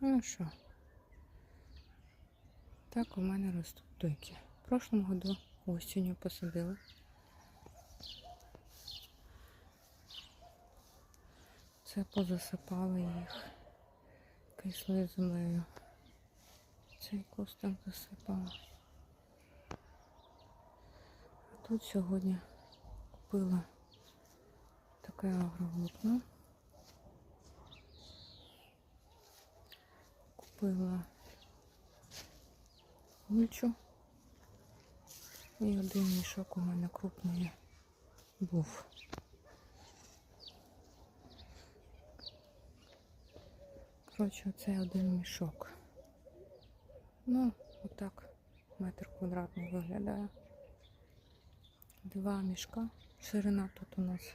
Ну що? Так у мене ростуть туйки. В прошлому году осінню посадила. Це позасипала їх кислою землею. Цей куст так засипала. А тут сьогодні купила таке агроволокно. Купила мульчу. І один мішок у мене крупний був. Коротше, оце один мішок. Ну, отак метр квадратний виглядає. Два мішка. Ширина тут у нас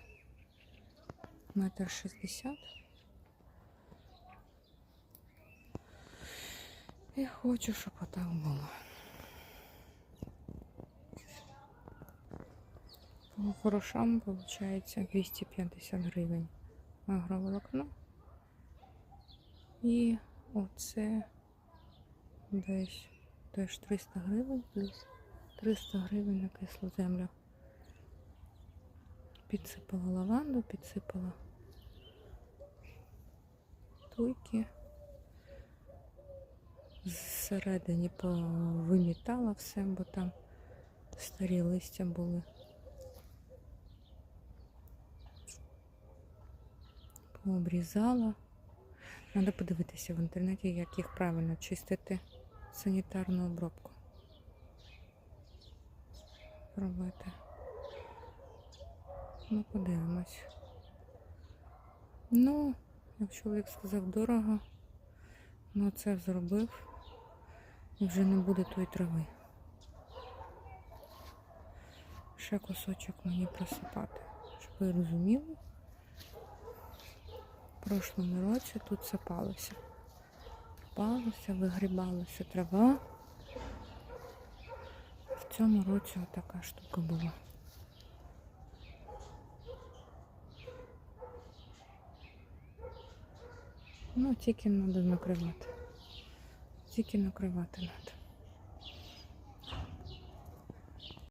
метр шістдесят. Я хочу, щоб отак було. По грошам виходить 250 гривень агроволокно. І оце десь теж 300 гривень плюс 300 гривень на кислу землю. Підсипала лаванду, підсипала туйки. Зсередині повимітала все, бо там старі листя були. Пообрізала. Треба подивитися в інтернеті, як їх правильно чистити санітарну обробку. Робити. Ну, подивимось. Ну, як чоловік сказав, дорого. Ну, це зробив. Вже не буде тої трави. Ще кусочок мені просипати. Щоб ви розуміли. В прошлому році тут сипалося. Палося, вигрібалася трава. В цьому році така штука була. Ну, тільки треба накривати. Тільки накривати треба.